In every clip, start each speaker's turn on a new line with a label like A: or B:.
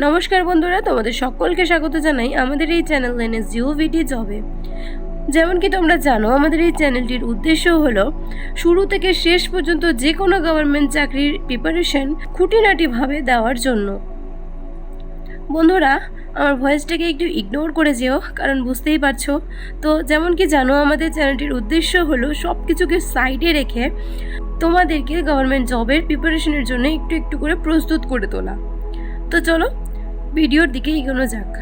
A: নমস্কার বন্ধুরা, তোমাদের সকলকে স্বাগত জানাই আমাদের এই চ্যানেল এনএস জিও ভিডি জবে যেমন কি তোমরা জানো, আমাদের এই চ্যানেলটির উদ্দেশ্য হলো, শুরু থেকে শেষ পর্যন্ত যে কোনো গভর্নমেন্ট চাকরির প্রিপারেশন খুঁটিনাটিভাবে দেওয়ার জন্য। বন্ধুরা, আমার ভয়েসটাকে একটু ইগনোর করে যেও, কারণ বুঝতেই পারছ। তো যেমন কি জানো, আমাদের চ্যানেলটির উদ্দেশ্য হলো সব কিছুকে সাইডে রেখে তোমাদেরকে গভর্নমেন্ট জবের প্রিপারেশনের জন্য একটু একটু করে প্রস্তুত করে তোলা। তো চলো ভিডিওর দিকে এগোনো যাক।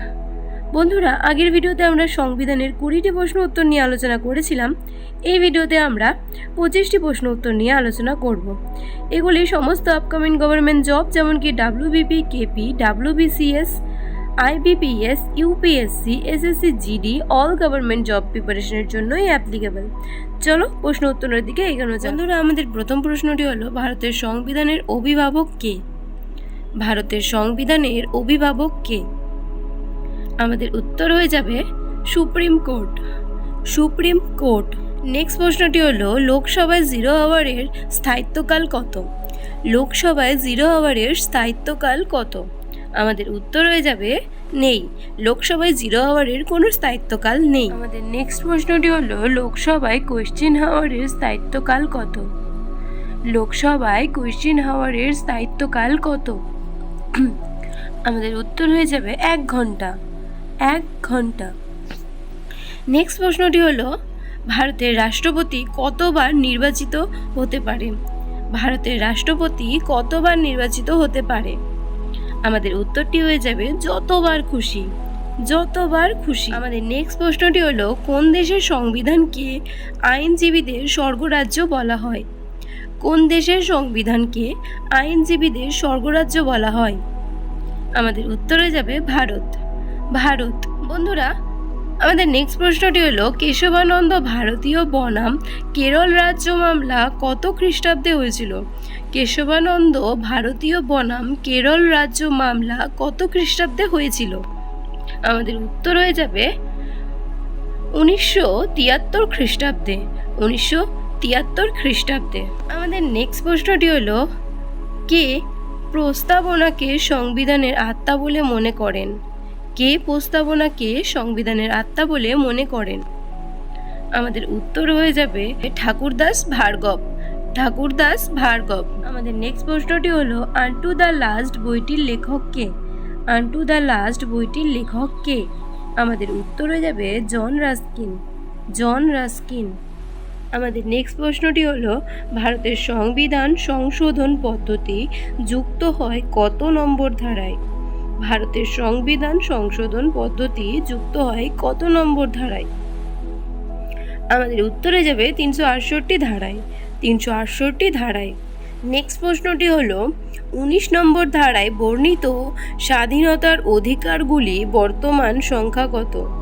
A: বন্ধুরা, আগের ভিডিওতে আমরা সংবিধানের কুড়িটি প্রশ্ন উত্তর নিয়ে আলোচনা করেছিলাম। এই ভিডিওতে আমরা পঁচিশটি প্রশ্ন উত্তর নিয়ে আলোচনা করব। এগুলি সমস্ত আপকামিং গভর্নমেন্ট জব যেমন কি WBP KP WBCS IBPS UPSC SSC GD all government job প্রিপারেশনের জন্যই অ্যাপ্লিকেবল চলো, প্রশ্ন উত্তরের দিকে এগোনো যাক। বন্ধুরা, আমাদের প্রথম প্রশ্নটি হলো, ভারতের সংবিধানের অভিভাবক কে? ভারতের সংবিধানের অভিভাবক কে? আমাদের উত্তর হয়ে যাবে supreme court. Supreme court next প্রশ্নটি হলো, লোকসভায় জিরো আওয়ারের স্থায়িত্বকাল কত? লোকসভায় জিরো আওয়ারের স্থায়িত্বকাল কত? আমাদের উত্তর হয়ে যাবে, নেই। লোকসভায় জিরো আওয়ারের কোনো স্থায়িত্বকাল নেই। আমাদের নেক্সট প্রশ্নটি হলো, লোকসভায় কোয়েশ্চেন হাওয়ারের স্থায়িত্বকাল কত? লোকসভায় কোয়েশ্চেন হাওয়ারের স্থায়িত্বকাল কত? আমাদের উত্তর হয়ে যাবে এক ঘণ্টা। এক ঘণ্টা। নেক্সট প্রশ্নটি হলো, ভারতের রাষ্ট্রপতি কতবার নির্বাচিত হতে পারে? ভারতের রাষ্ট্রপতি কতবার নির্বাচিত হতে পারে? আমাদের উত্তরটি হয়ে যাবে, যতবার খুশি। যতবার খুশি। আমাদের নেক্সট প্রশ্নটি হলো, কোন দেশের সংবিধানকে আইনজীবীদের স্বর্গরাজ্য বলা হয়? কোন দেশের সংবিধানকে আইনজীবীদের স্বর্গরাজ্য বলা হয়? আমাদের উত্তরে যাবে ভারত। ভারত। বন্ধুরা, আমাদের নেক্সট প্রশ্নটি হলো, কেশবানন্দ ভারতীয় বনাম কেরল রাজ্য মামলা কত খ্রিস্টাব্দে হয়েছিল? কেশবানন্দ ভারতীয় বনাম কেরল রাজ্য মামলা কত খ্রিস্টাব্দে হয়েছিল? আমাদের উত্তর হয়ে যাবে উনিশশো তিয়াত্তর খ্রিস্টাব্দে। উনিশশো তিয়াত্তর খ্রিস্টাব্দে। আমাদের নেক্সট প্রশ্নটি হলো, কে প্রস্তাবনাকে সংবিধানের আত্মা বলে মনে করেন? কে প্রস্তাবনাকে সংবিধানের আত্মা বলে মনে করেন? আমাদের উত্তর হয়ে যাবে ঠাকুরদাস ভার্গব। ঠাকুরদাস ভার্গব। আমাদের নেক্সট প্রশ্নটি হলো, আন্টু দ্য লাস্ট বইটির লেখক কে? আন্টু দ্য লাস্ট বইটির লেখক কে? আমাদের উত্তর হয়ে যাবে জন রাস্কিন। John Ruskin. আমাদের নেক্সট প্রশ্নটি হলো, ভারতের সংবিধান সংশোধন পদ্ধতি যুক্ত হয় কত নম্বর ধারায়? ভারতের সংবিধান সংশোধন পদ্ধতি যুক্ত হয় কত নম্বর ধারায়? আমাদের উত্তরে যাবে তিনশো আটষট্টি ধারায়। তিনশো আটষট্টি ধারায়। নেক্সট প্রশ্নটি হলো, উনিশ নম্বর ধারায় বর্ণিত স্বাধীনতার অধিকারগুলি বর্তমান সংখ্যা কত?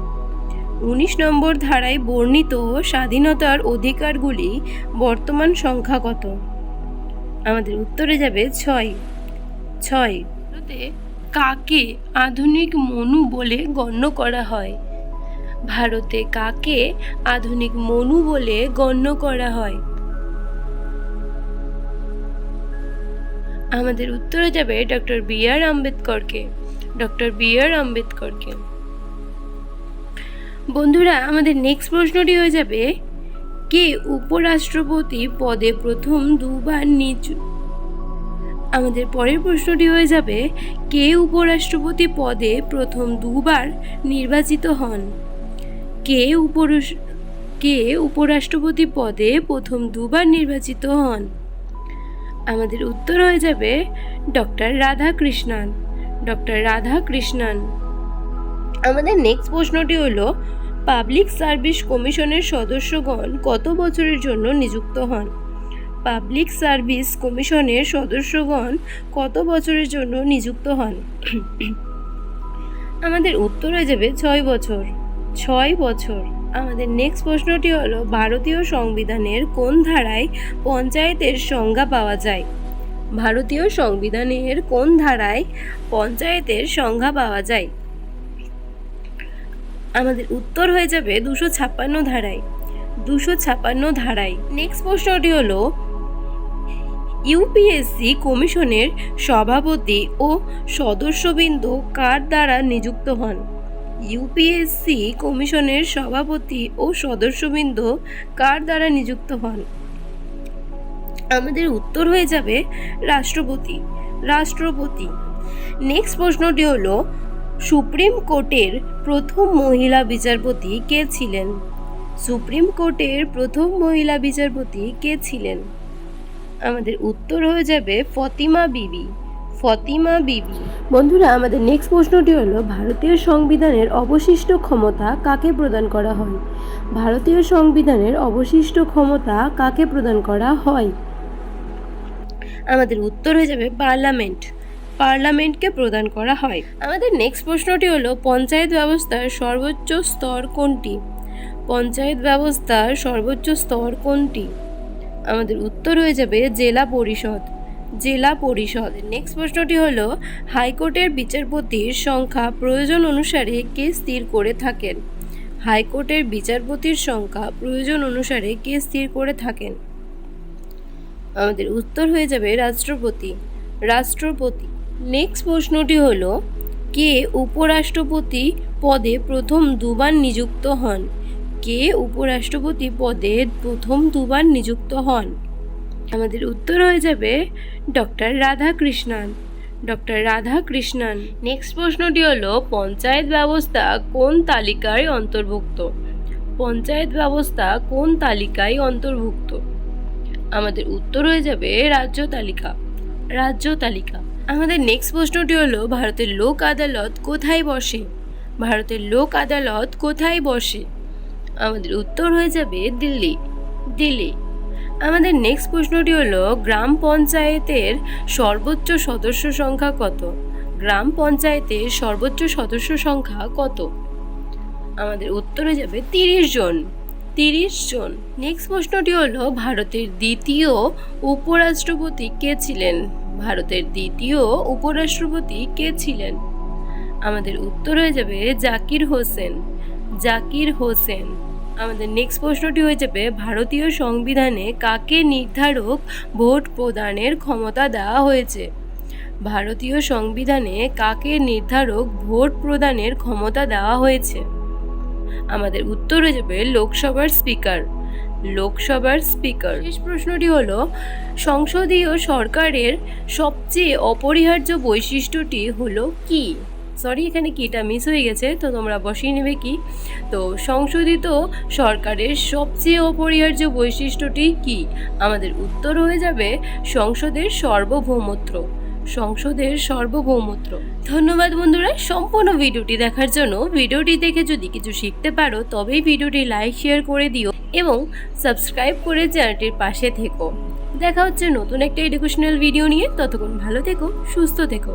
A: উনিশ নম্বর ধারায় বর্ণিত স্বাধীনতার অধিকারগুলি বর্তমান সংখ্যা কত আমাদের উত্তরে যাবে ছয়। ছয় কাকে আধুনিক মনু বলে গণ্য করা হয়? ভারতে কাকে আধুনিক মনু বলে গণ্য করা হয়? আমাদের উত্তরে যাবে ডক্টর বি আর আম্বেদকরকে। ডক্টর বি আর আম্বেদকরকে। বন্ধুরা, আমাদের নেক্সট প্রশ্নটি হয়ে যাবে, কে উপরাষ্ট্রপতি পদে প্রথম দুবার নিচু আমাদের পরের প্রশ্নটি হয়ে যাবে, কে উপরাষ্ট্রপতি পদে প্রথম দুবার নির্বাচিত হন? কে উপর কে উপরাষ্ট্রপতি পদে প্রথম দুবার নির্বাচিত হন? আমাদের উত্তর হয়ে যাবে, ডক্টর রাধাকৃষ্ণান। ডক্টর রাধাকৃষ্ণান। আমাদের নেক্সট প্রশ্নটি হলো পাবলিক সার্ভিস কমিশনের সদস্যগণ কত বছরের জন্য নিযুক্ত হন। পাবলিক সার্ভিস কমিশনের সদস্যগণ কত বছরের জন্য নিযুক্ত হন। আমাদের উত্তর হয়ে যাবে ছয় বছর। ছয় বছর। আমাদের নেক্সট প্রশ্নটি হলো, ভারতীয় সংবিধানের কোন ধারায় পঞ্চায়েতের সংজ্ঞা পাওয়া যায়? ভারতীয় সংবিধানের কোন ধারায় পঞ্চায়েতের সংজ্ঞা পাওয়া যায়? আমাদের উত্তর হয়ে যাবে দুশো ছাপ্পান্ন ধারায়। দুশো ছাপ্পান্ন ধারায়। নেক্সট প্রশ্নটি হলো ইউপিএসসি কমিশনের সভাপতি ও সদস্যবৃন্দ কার দ্বারা নিযুক্ত হন? ইউপিএসসি কমিশনের সভাপতি ও সদস্যবৃন্দ কার দ্বারা নিযুক্ত হন? আমাদের উত্তর হয়ে যাবে রাষ্ট্রপতি। রাষ্ট্রপতি। নেক্সট প্রশ্নটি হলো সুপ্রিম কোর্টের প্রথম মহিলা বিচারপতি কে ছিলেন? সুপ্রিম কোর্টের প্রথম মহিলা বিচারপতি কে ছিলেন? আমাদের উত্তর হয়ে যাবে ফতিমা বিবি। ফতিমা বিবি। বন্ধুরা, আমাদের নেক্সট প্রশ্নটি হলো, ভারতীয় সংবিধানের অবশিষ্ট ক্ষমতা কাকে প্রদান করা হয়? ভারতীয় সংবিধানের অবশিষ্ট ক্ষমতা কাকে প্রদান করা হয়? আমাদের উত্তর হয়ে যাবে পার্লামেন্ট। পার্লামেন্টকে প্রদান করা হয়। আমাদের নেক্সট প্রশ্নটি হলো, পঞ্চায়েত ব্যবস্থার সর্বোচ্চ স্তর কোনটি? পঞ্চায়েত ব্যবস্থার সর্বোচ্চ স্তর কোনটি? আমাদের উত্তর হয়ে যাবে জেলা পরিষদ। জেলা পরিষদ। নেক্সট প্রশ্নটি হলো, হাইকোর্টের বিচারপতির সংখ্যা প্রয়োজন অনুসারে কে স্থির করে থাকেন? হাইকোর্টের বিচারপতির সংখ্যা প্রয়োজন অনুসারে কে স্থির করে থাকেন? আমাদের উত্তর হয়ে যাবে রাষ্ট্রপতি। রাষ্ট্রপতি। নেক্সট প্রশ্নটি হল, কে উপরাষ্ট্রপতি পদে প্রথম দুবার নিযুক্ত হন? কে উপরাষ্ট্রপতি পদে প্রথম দুবার নিযুক্ত হন? আমাদের উত্তর হয়ে যাবে doctor Radhakrishnan. Doctor Radhakrishnan next প্রশ্নটি হলো, পঞ্চায়েত ব্যবস্থা কোন তালিকায় অন্তর্ভুক্ত? পঞ্চায়েত ব্যবস্থা কোন তালিকায় অন্তর্ভুক্ত? আমাদের উত্তর হয়ে যাবে রাজ্য তালিকা। রাজ্য তালিকা। আমাদের নেক্সট প্রশ্নটি হলো, ভারতের লোক আদালত কোথায় বসে? ভারতের লোক আদালত কোথায় বসে? আমাদের উত্তর হয়ে যাবে দিল্লি। দিল্লি। আমাদের নেক্সট প্রশ্নটি হলো, গ্রাম পঞ্চায়েতের সর্বোচ্চ সদস্য সংখ্যা কত? গ্রাম পঞ্চায়েতের সর্বোচ্চ সদস্য সংখ্যা কত? আমাদের উত্তর যাবে তিরিশ জন। তিরিশ জন। নেক্সট প্রশ্নটি হলো, ভারতের দ্বিতীয় উপরাষ্ট্রপতি কে ছিলেন? ভারতের দ্বিতীয় উপরাষ্ট্রপতি কে ছিলেন? আমাদের উত্তর হয়ে যাবে জাকির হোসেন। জাকির হোসেন। আমাদের নেক্সট প্রশ্নটি হয়ে যাবে, ভারতীয় সংবিধানে কাকে নির্ধারক ভোট প্রদানের ক্ষমতা দেওয়া হয়েছে? ভারতীয় সংবিধানে কাকে নির্ধারক ভোট প্রদানের ক্ষমতা দেওয়া হয়েছে? আমাদের উত্তর হয়ে যাবে লোকসভার স্পিকার। লোকসভার স্পিকার। শেষ প্রশ্নটি হলো, সংসদীয় সরকারের সবচেয়ে অপরিহার্য বৈশিষ্ট্যটি হলো কি? সরি এখানে কিটা মিস হয়ে গেছে, তো তোমরা বসিয়ে নেবে কি? তো সংশোধিত সরকারের সবচেয়ে অপরিহার্য বৈশিষ্ট্যটি কি? আমাদের উত্তর হয়ে যাবে, সংসদের সার্বভৌমত্ব। সংসদের সর্বভৌমত্র ধন্যবাদ বন্ধুরা, সম্পূর্ণ ভিডিওটি দেখার জন্য ভিডিওটি দেখে যদি কিছু শিখতে পারো, তবেই ভিডিওটি লাইক, শেয়ার করে দিও এবং সাবস্ক্রাইব করে চ্যানেলটির পাশে থেকো। দেখা হচ্ছে নতুন একটা এডুকেশনাল ভিডিও নিয়ে। ততক্ষণ ভালো থেকো, সুস্থ থেকো।